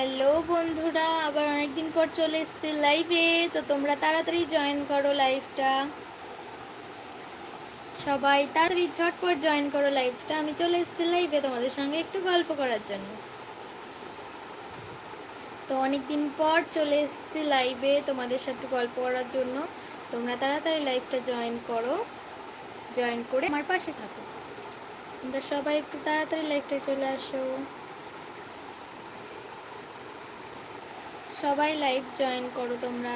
Hello বন্ধুরা, আবার অনেকদিন পর চলে এসেছি লাইভে তো তোমরা তাড়াতাড়ি জয়েন করো লাইভটা সবাই তাড়াতাড়ি ঝটপট জয়েন করো লাইভটা আমি চলে এসেছি লাইভে তোমাদের সঙ্গে একটু গল্প করার জন্য। তো অনেকদিন পর চলে এসেছি লাইভে তোমাদের সাথে গল্প করার জন্য। তোমরা তাড়াতাড়ি লাইভটা জয়েন করো। জয়েন করে আমার পাশে থাকো। তোমরা সবাই একটু তাড়াতাড়ি লাইভটা চলে আসো। সবাই লাইভ জয়েন করো তোমরা।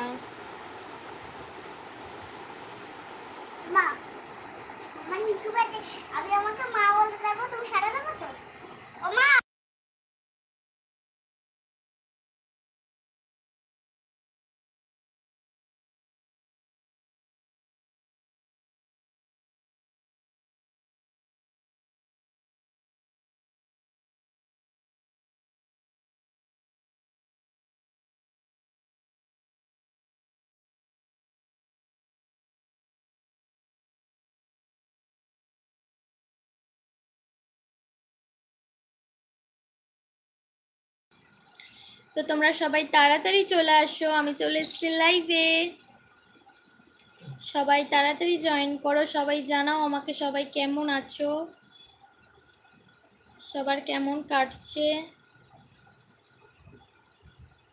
মা আমার ইউটিউবে আমি আমাকে তো তোমরা সবাই তাড়াতাড়ি চলে আসো, আমি চলে এসেছি লাইভে সবাই তাড়াতাড়ি জয়েন করো, সবাই জানাও আমাকে সবাই কেমন আছো? সবার কেমন কাটছে?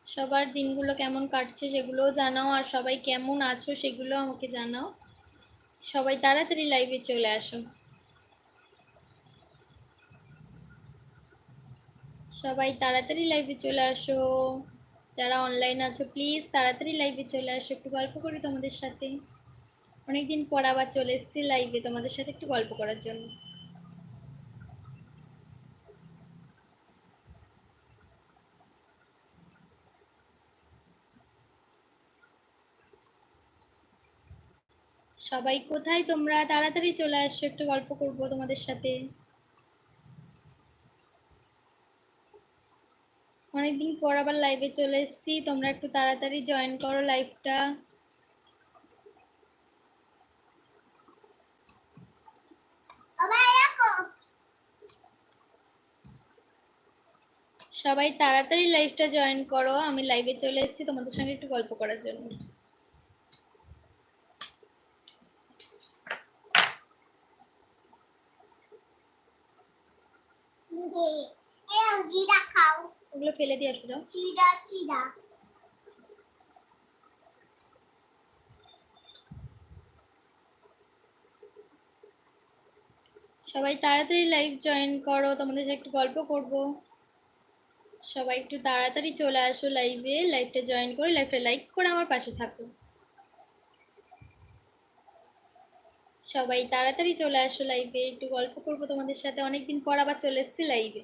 সবার দিনগুলো কেমন কাটছে সেগুলোও জানাও, আর সবাই কেমন আছো সেগুলো আমাকে জানাও। সবাই তাড়াতাড়ি লাইভে চলে আসো। সবাই তাড়াতাড়ি লাইভে চলে আসো। যারা অনলাইন আছো প্লিজ তাড়াতাড়ি লাইভে চলে আসো। একটু গল্প করি তোমাদের সাথে। অনেকদিন পর আবার চলে এসেছি লাইভে তোমাদের সাথে একটু গল্প করার জন্য। সবাই কোথায় তোমরা? তাড়াতাড়ি চলে আসো, একটু গল্প করব তোমাদের সাথে। অনেকদিন পর আবার লাইভে চলে এসেছি। তোমরা একটু তাড়াতাড়ি জয়েন করো লাইভটা সবাই তাড়াতাড়ি লাইভটা জয়েন করো। আমি লাইভে চলে এসেছি তোমাদের সঙ্গে একটু গল্প করার জন্য। এ জিরা খাও ওগুলো ফেলে দিয়ে আসো, যাও। সবাই তাড়াতাড়ি লাইভ জয়েন করো, তোমাদের সাথে একটু গল্প করব। সবাই একটু তাড়াতাড়ি চলে আসো লাইভে লাইভটা জয়েন করে লাইভটা লাইক করে আমার পাশে থাকো। সবাই তাড়াতাড়ি চলে আসো লাইভে একটু গল্প করব তোমাদের সাথে। অনেকদিন পর আবার চলে এসেছি লাইভে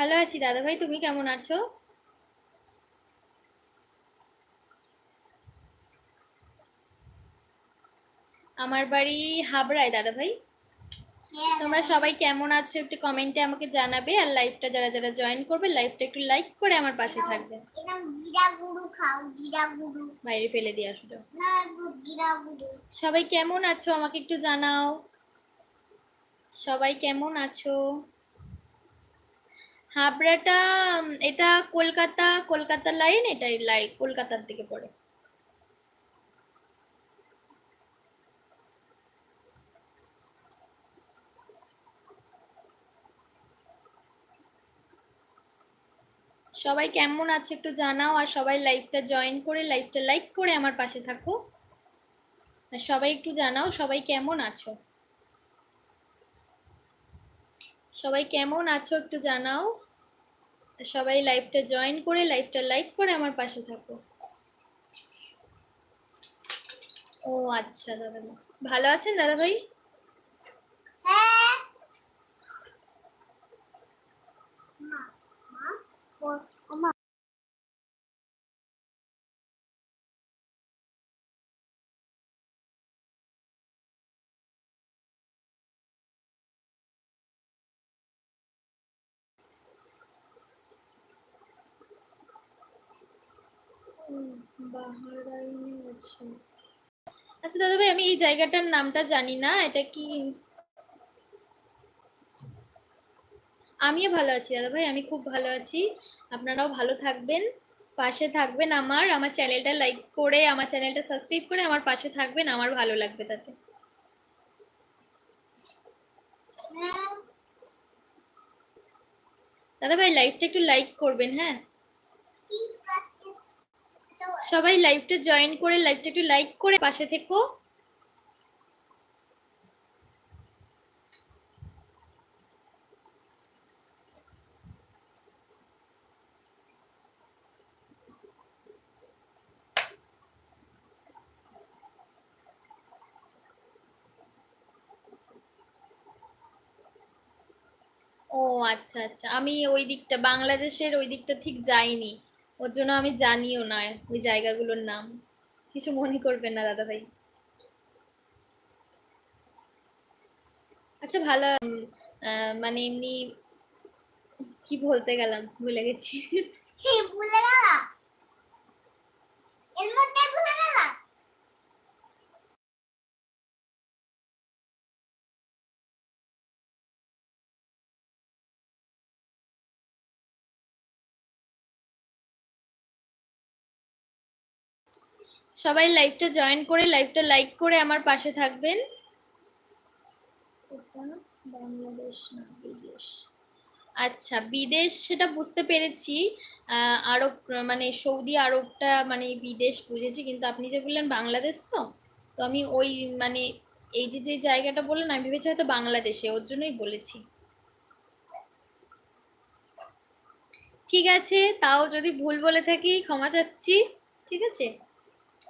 ভালো আছি দাদা ভাই তুমি কেমন আছো? আমার বাড়ি হাবড়ায় দাদা ভাই হ্যাঁ। তোমরা সবাই কেমন আছো একটু কমেন্টে আমাকে জানাবে আর লাইভটা যারা যারা জয়েন করবে লাইভটা একটু লাইক করে আমার পাশে থাকবে। বাইরে ফেলে দিয়ে আসো সবাই কেমন আছো আমাকে একটু জানাও। সবাই কেমন আছো? হাবড়াটা এটা কলকাতা কলকাতা লাইন এটাই লাইন কলকাতার দিকে পড়ে। সবাই কেমন আছে একটু জানাও, আর সবাই লাইভটা জয়েন করে লাইভটা লাইক করে আমার পাশে থাকো। আর সবাই একটু জানাও সবাই কেমন আছো? সবাই কেমন আছো একটু জানাও। সবাই লাইফটা জয়েন করে লাইফটা লাইক করে আমার পাশে থাকো। ও আচ্ছা দাদা। ভালো আছেন দাদা ভাই হ্যাঁ আচ্ছা দাদা ভাই, আমি এই জায়গাটার নামটা জানি না, এটা কি? আমিও ভালো আছি দাদা ভাই, আমি খুব ভালো আছি। আপনারাও ভালো থাকবেন, পাশে থাকবেন আমার। আমার চ্যানেলটা লাইক করে, আমার চ্যানেলটা সাবস্ক্রাইব করে আমার পাশে থাকবেন, আমার ভালো লাগবে তাতে। দাদা ভাই লাইভটা একটু লাইক করবেন হ্যাঁ? সবাই লাইভটা জয়েন করে, লাইভটা একটু লাইক করে পাশে থেকো। ও আচ্ছা আচ্ছা। আমি ওই দিকটা, বাংলাদেশের ওই দিকটা ঠিক যাইনি। ওর জন্য আমি জানিও না ওই জায়গাগুলোর নাম। কিছু মনে করবেন না দাদা ভাই আচ্ছা ভালো মানে এমনি কি বলতে গেলাম? ভুলে গেছি। ভুলে গেলাম? এর মধ্যে সবাই লাইভটা জয়েন করে, লাইভটা লাইক করে আমার পাশে থাকবেন। আচ্ছা বিদেশ সেটা বুঝতে পেরেছি। আরব মানে সৌদি আরবটা মানে বিদেশ বুঝেছি, কিন্তু আপনি যে বললেন বাংলাদেশ তো তো আমি ওই মানে এই যে যে জায়গাটা বললেন, আমি ভেবেছি হয়তো বাংলাদেশে, ওর জন্যই বলেছি। ঠিক আছে, তাও যদি ভুল বলে থাকি, ক্ষমা চাচ্ছি, ঠিক আছে?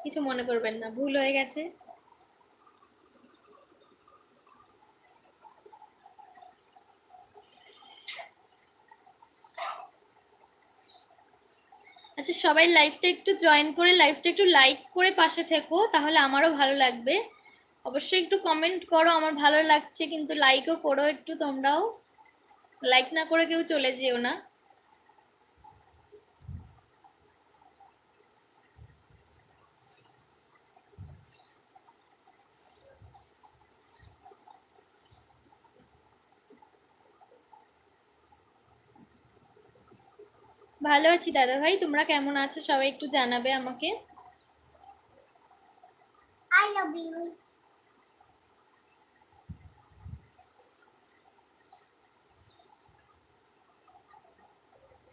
কিছু মনে করবেন না, ভুল হয়ে গেছে। আচ্ছা সবাই লাইভটা একটু জয়েন করে, লাইভটা একটু লাইক করে পাশে থেকো, তাহলে আমারও ভালো লাগবে। অবশ্যই একটু কমেন্ট করো, আমার ভালো লাগছে, কিন্তু লাইকও করো একটু তোমরাও। লাইক না করে কেউ চলে যেও না। ভালো আছি দাদা ভাই তোমরা কেমন আছো? সবাই একটু জানাবে আমাকে। আই লাভ ইউ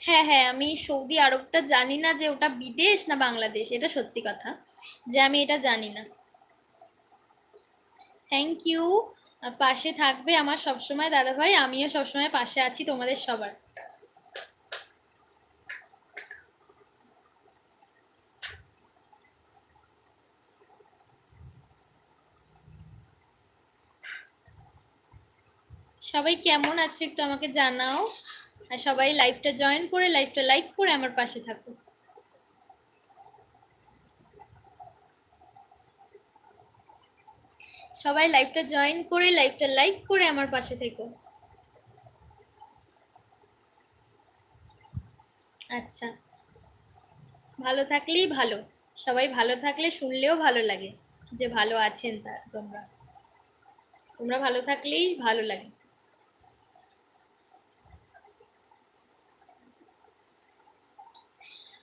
হ্যাঁ হ্যাঁ আমি সৌদি আরবটা জানি না যে ওটা বিদেশ না বাংলাদেশ এটা সত্যি কথা যে আমি এটা জানি না। থ্যাংক ইউ পাশে থাকবে আমার সবসময় দাদা ভাই আমিও সবসময় পাশে আছি তোমাদের সবার। সবাই কেমন আছে একটু আমাকে জানাও। আর সবাই লাইভটা জয়েন করে, লাইভটা লাইক করে আমার পাশে থাকো। সবাই লাইভটা জয়েন করে, লাইভটা লাইক করে আমার পাশে থেকো। আচ্ছা। ভালো থাকলেই ভালো। সবাই ভালো থাকলে শুনলেও ভালো লাগে যে ভালো আছেন তা তোমরা। তোমরা ভালো থাকলেই ভালো লাগে।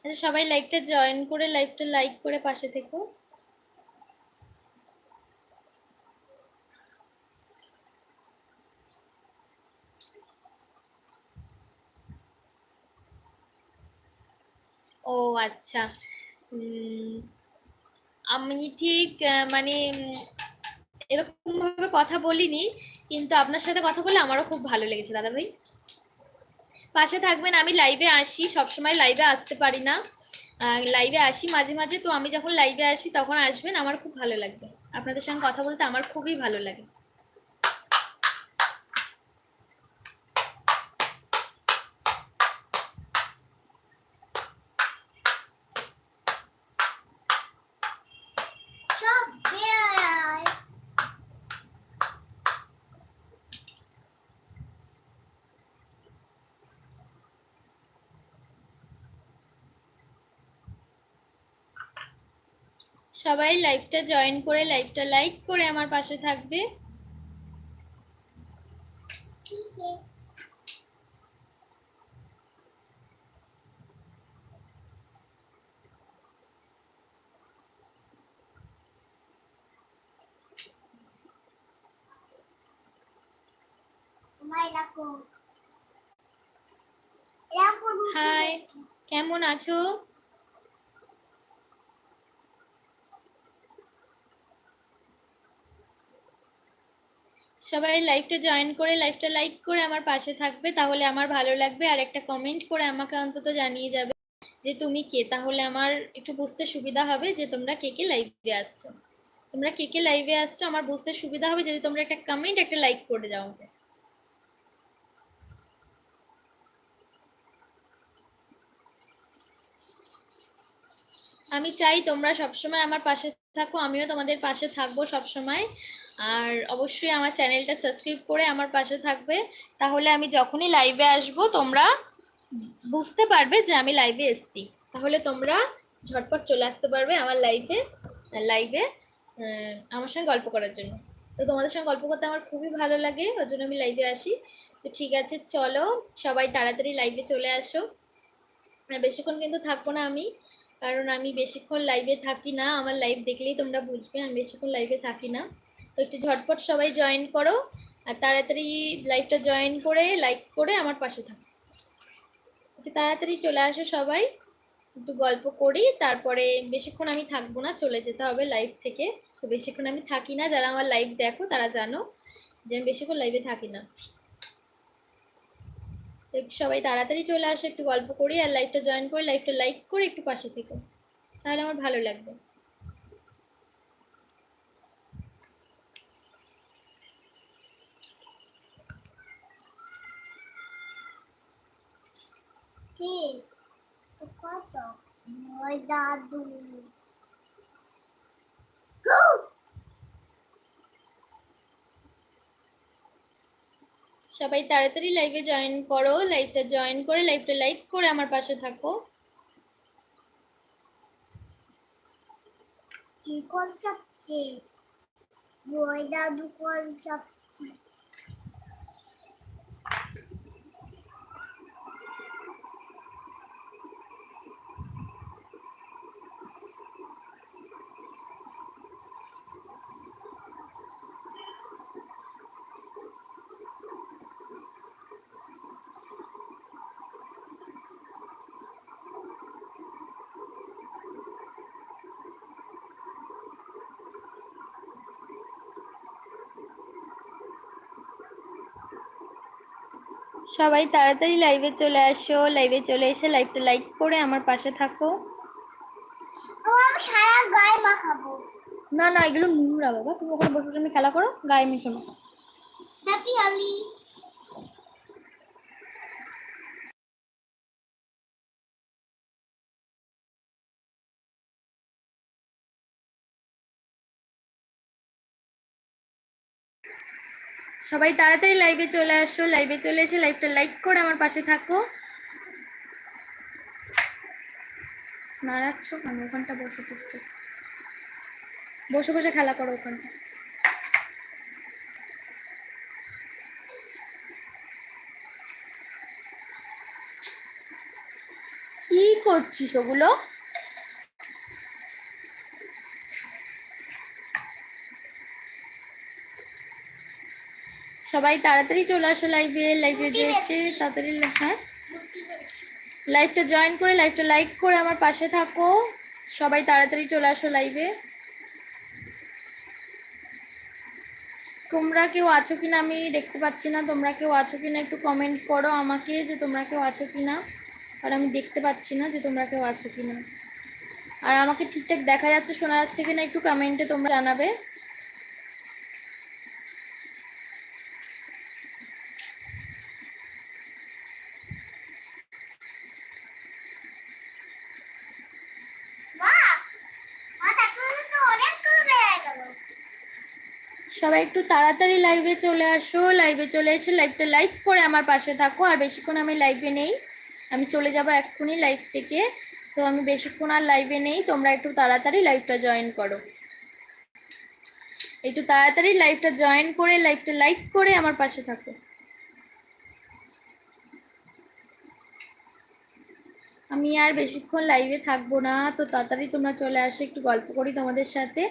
আচ্ছা সবাই লাইভটা জয়েন করে লাইভটা লাইক করে পাশে থেকো। ও আচ্ছা। আমি ঠিক মানে উম, এরকম ভাবে কথা বলিনি কিন্তু আপনার সাথে কথা বলে আমারও খুব ভালো লেগেছে দাদা ভাই পাশে থাকবেন, আমি লাইভে আসি, সবসময় লাইভে আসতে পারি না। লাইভে আসি মাঝে মাঝে, তো আমি যখন লাইভে আসি তখন আসবেন, আমার খুব ভালো লাগবে। আপনাদের সঙ্গে কথা বলতে আমার খুবই ভালো লাগে। সবাই লাইভটা জয়েন করে লাইভটা লাইক করে আমার পাশে থাকবে। হাই কেমন আছো? সবাই লাইভটা জয়েন করে লাইভটা লাইক করে আমার পাশে থাকবে, তাহলে আমার ভালো লাগবে। আর একটা কমেন্ট করে আমাকে অন্তত জানিয়ে যাবে যে তুমি কে? তাহলে আমার একটু বুঝতে সুবিধা হবে যে তোমরা কে কে লাইভে আসছো। তোমরা কে কে লাইভে আসছো? আমার বুঝতে সুবিধা হবে যদি তোমরা একটা কমেন্ট একটা লাইক করে যাও আমাকে। আমি চাই তোমরা সবসময় আমার পাশে থাকো, আমিও তোমাদের পাশে থাকব সবসময়। আর অবশ্যই আমার চ্যানেলটা সাবস্ক্রাইব করে আমার পাশে থাকবে। তাহলে আমি যখনই লাইভে আসব, তোমরা বুঝতে পারবে যে আমি লাইভে এসছি। তাহলে তোমরা ঝটপট চলে আসতে পারবে আমার লাইভে লাইভে আমার সঙ্গে গল্প করার জন্য। তো তোমাদের সঙ্গে গল্প করতে আমার খুবই ভালো লাগে ওই জন্য আমি লাইভে আসি। তো ঠিক আছে, চলো সবাই তাড়াতাড়ি লাইভে চলে আসো। আর বেশিক্ষণ কিন্তু থাকব না আমি, কারণ আমি বেশিক্ষণ লাইভে থাকি না। আমার লাইভ দেখলেই তোমরা বুঝবে, আমি বেশিক্ষণ লাইভে থাকি না। তো একটু ঝটপট সবাই জয়েন করো আর তাড়াতাড়ি লাইভটা জয়েন করে লাইক করে আমার পাশে থাকো। একটু তাড়াতাড়ি চলে আসো সবাই, একটু গল্প করি, তারপরে বেশিক্ষণ আমি থাকব না, চলে যেতে হবে লাইভ থেকে। তো বেশিক্ষণ আমি থাকি না, যারা আমার লাইভ দেখো তারা জানো যে আমি বেশিক্ষণ লাইভে থাকি না। সবাই তাড়াতাড়ি চলে আসো, একটু গল্প করি আর লাইভটা জয়েন করে লাইভটা লাইক করে একটু পাশে থেকো। তাহলে আমার ভালো লাগবে। কি? তো কত? দাদু সবাই তাড়াতাড়ি লাইভে জয়েন করো লাইভটা জয়েন করে লাইভটা লাইক করে আমার পাশে থাকো। কি কল চাপছে মই দাদু কল চাপছে সবাই তাড়াতাড়ি লাইভে চলে আসো। লাইভে চলে এসে লাইভটা লাইক করে আমার পাশে থাকো। সারা গায়ে মাখাবো। না না এগুলো নোংরা বাবা। তুমি ওখানে বসে বসে আমি খেলা করো গায়ে মিশো না সবাই তাড়াতাড়ি লাইভে চলে আসো লাইভে চলে এসে লাইভটা লাইক করে আমার পাশে থাকো। নাড়াচ্ছ কেন? ওখানটা বসে চুপচাপ। বসে বসে খেলা করো ওখানটা কি করছিস ওগুলো? সবাই তাড়াতাড়ি চলে আসো লাইভে লাইভে যে এসে তাড়াতাড়ি হ্যাঁ। লাইভটা জয়েন করে লাইভটা লাইক করে আমার পাশে থাকো। সবাই তাড়াতাড়ি চলে আসো লাইভে তোমরা কেউ আছো কিনা আমি দেখতে পাচ্ছি না। তোমরা কেউ আছো কিনা একটু কমেন্ট করো আমাকে যে তোমরা কেউ আছো কিনা। আর আমি দেখতে পাচ্ছি না যে তোমরা কেউ আছো কিনা। আর আমাকে ঠিকঠাক দেখা যাচ্ছে শোনা যাচ্ছে কিনা একটু কমেন্টে তোমরা জানাবে মা মা তারপরে তো অনেকগুলো বেড়ে গেল সবাই একটু তাড়াতাড়ি লাইভে চলে আসো লাইভে চলে এসে লাইভটা লাইক করে আমার পাশে থাকো। আর বেশিক্ষণ আমি লাইভে নেই। আমি চলে যাব এক্ষুনি লাইভ থেকে। তো আমি বেশিক্ষণ আর লাইভে নেই। তোমরা একটু তাড়াতাড়ি লাইভটা জয়েন করো। একটু তাড়াতাড়ি লাইভটা জয়েন করে লাইভটা লাইক করে আমার পাশে থাকো। আমি আর বেশিক্ষণ লাইভে থাকব না, তো তাড়াতাড়ি তোমরা চলে আসো, একটু গল্প করি তোমাদের সাথে।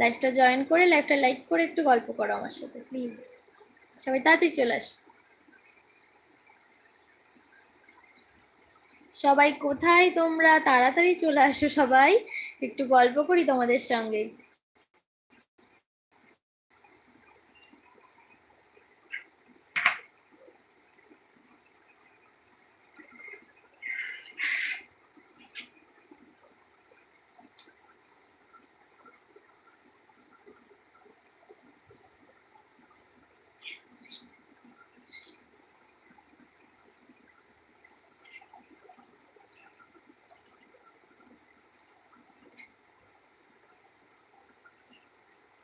লাইভটা জয়েন করে লাইভটা লাইক করে একটু গল্প করো আমার সাথে প্লিজ সবাই তাড়াতাড়ি চলে আসো। সবাই কোথায় তোমরা? তাড়াতাড়ি চলে আসো সবাই, একটু গল্প করি তোমাদের সঙ্গে।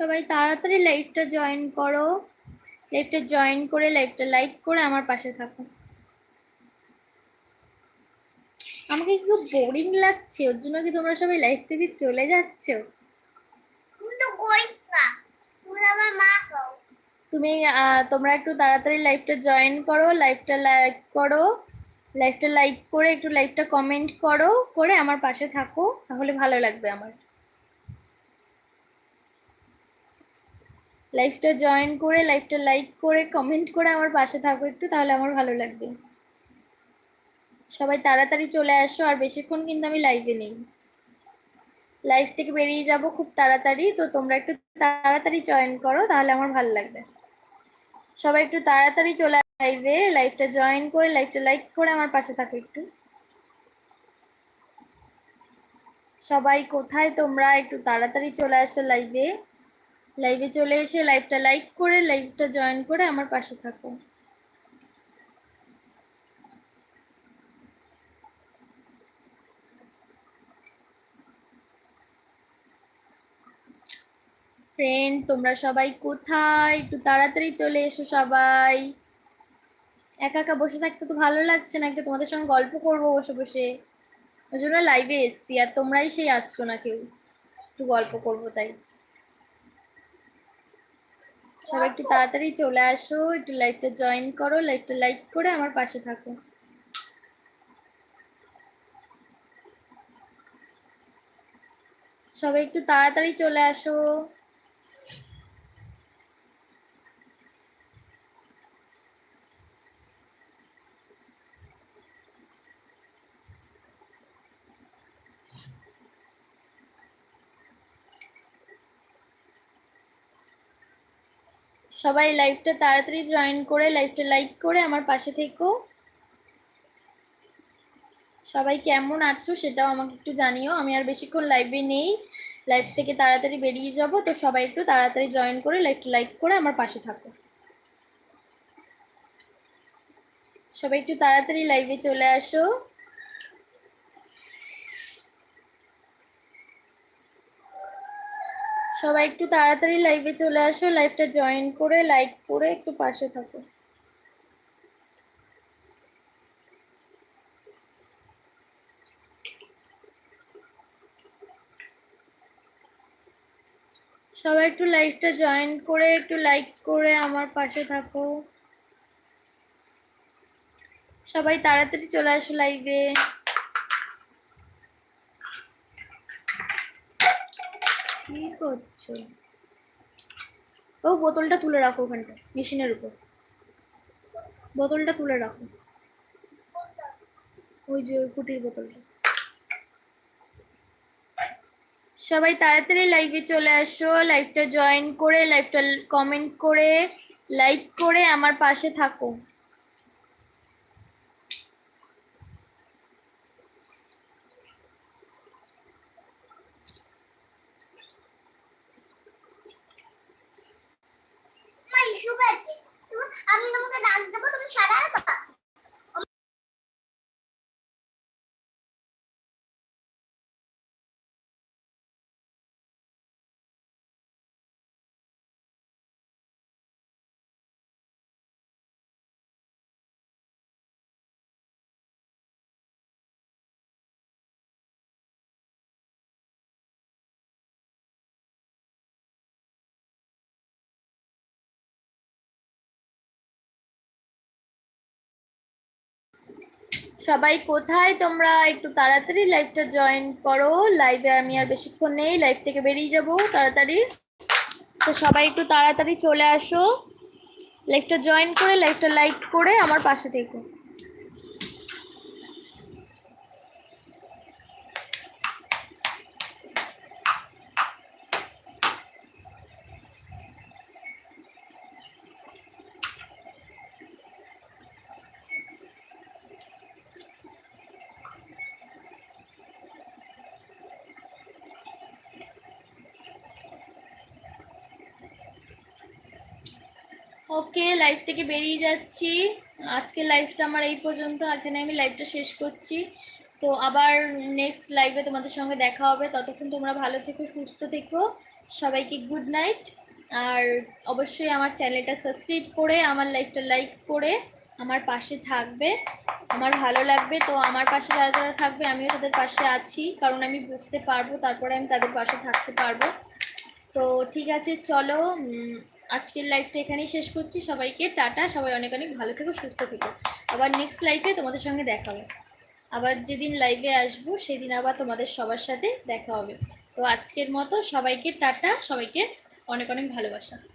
সবাই তাড়াতাড়ি লাইভটা জয়েন করো। লাইভটা জয়েন করে লাইভটা লাইক করে আমার পাশে থাকো। আমাকে একটু বোরিং লাগছে? ওর জন্য কি তোমরা সবাই লাইভ থেকে চলে যাচ্ছ? তুমি তো না। তুমি আমার মা হও। তুমি আহ, তোমরা একটু তাড়াতাড়ি লাইভটা জয়েন করো লাইভটা লাইক করো। লাইভটা লাইক করে একটু লাইভটা কমেন্ট করো করে আমার পাশে থাকো। তাহলে ভালো লাগবে আমার। লাইভটা জয়েন করে লাইভটা লাইক করে কমেন্ট করে আমার পাশে থাকো একটু, তাহলে আমার ভালো লাগবে। সবাই তাড়াতাড়ি চলে আসো, আর বেশিক্ষণ কিন্তু আমি লাইভে নেই। লাইভ থেকে বেরিয়ে যাব খুব তাড়াতাড়ি, তো তোমরা একটু তাড়াতাড়ি জয়েন করো, তাহলে আমার ভালো লাগবে। সবাই একটু তাড়াতাড়ি চলে লাইভে লাইভটা জয়েন করে লাইভটা লাইক করে আমার পাশে থাকো একটু। সবাই কোথায়? তোমরা একটু তাড়াতাড়ি চলে আসো লাইভে লাইভে চলে এসে লাইভটা লাইক করে লাইভটা জয়েন করে আমার পাশে থাকো। ফ্রেন্ড তোমরা সবাই কোথায়? একটু তাড়াতাড়ি চলে এসো সবাই। একা একা বসে থাকতে তো ভালো লাগছে না, একটু তোমাদের সঙ্গে গল্প করব বসে বসে। ওই জন্য লাইভে এসছি, আর তোমরাই সেই আসছো না কেউ। একটু গল্প করব তাই। সবাই একটু তাড়াতাড়ি চলে আসো, একটু লাইভটা জয়েন করো লাইভটা লাইক করে আমার পাশে থাকো। সবাই একটু তাড়াতাড়ি চলে আসো। সবাই লাইভটা তাড়াতাড়ি জয়েন করে লাইভটা লাইক করে আমার পাশে থেকো। সবাই কেমন আছো সেটাও আমাকে একটু জানিও। আমি আর বেশিক্ষণ লাইভে নেই। লাইভ থেকে তাড়াতাড়ি বেরিয়ে যাব। তো সবাই একটু তাড়াতাড়ি জয়েন করে লাইভটা লাইক করে আমার পাশে থাকো। সবাই একটু তাড়াতাড়ি লাইভে চলে আসো। সবাই একটু তাড়াতাড়ি লাইভে চলে আসো লাইভটা জয়েন করে লাইক করে একটু পাশে থাকো। সবাই একটু লাইভটা জয়েন করে, একটু লাইক করে আমার পাশে থাকো। সবাই তাড়াতাড়ি চলে আসো লাইভে কি করছ? ও, বোতলটা তুলে রাখো ওখানটা মেশিনের উপর। বোতলটা তুলে রাখো। ওই যে কুটির বোতলটা। সবাই তাড়াতাড়ি লাইভে চলে আসো লাইভটা জয়েন করে লাইভটা কমেন্ট করে লাইক করে আমার পাশে থাকো আমার ইস্যু আছে আমি ডাক দেবো তুমি সারা সবাই কোথায়? তোমরা একটু তাড়াতাড়ি লাইভটা জয়েন করো। লাইভে আমি আর বেশিক্ষণ নেই লাইভ থেকে বেরিয়ে যাব তাড়াতাড়ি। তো সবাই একটু তাড়াতাড়ি চলে আসো। লাইভটা জয়েন করে লাইভটা লাইক করে আমার পাশে থেকো। লাইভ থেকে বেরিয়ে যাচ্ছি। আজকে লাইভটা আমার এই পর্যন্ত। এখানে আমি লাইভটা শেষ করছি। তো আবার নেক্সট লাইভে তোমাদের সঙ্গে দেখা হবে। ততক্ষণ তোমরা ভালো থেকো, সুস্থ থেকো। সবাইকে গুড নাইট আর অবশ্যই আমার চ্যানেলটা সাবস্ক্রাইব করে, আমার লাইভটা লাইক করে আমার পাশে থাকবে। আমার ভালো লাগবে। তো আমার পাশে যারা যারা থাকবে, আমিও তাদের পাশে আছি। কারণ আমি বুঝতে পারব, তারপরে আমি তাদের পাশে থাকতে পারব। তো ঠিক আছে, চলো আজকের লাইফটা এখানেই শেষ করছি। সবাইকে টাটা। সবাই অনেক অনেক ভালো থেকো, সুস্থ থেকো। আবার নেক্সট লাইফে তোমাদের সঙ্গে দেখা হবে। আবার যেদিন লাইভে আসব, সেদিন আবার তোমাদের সবার সাথে দেখা হবে। তো আজকের মতো সবাইকে টাটা। সবাইকে অনেক অনেক ভালোবাসা।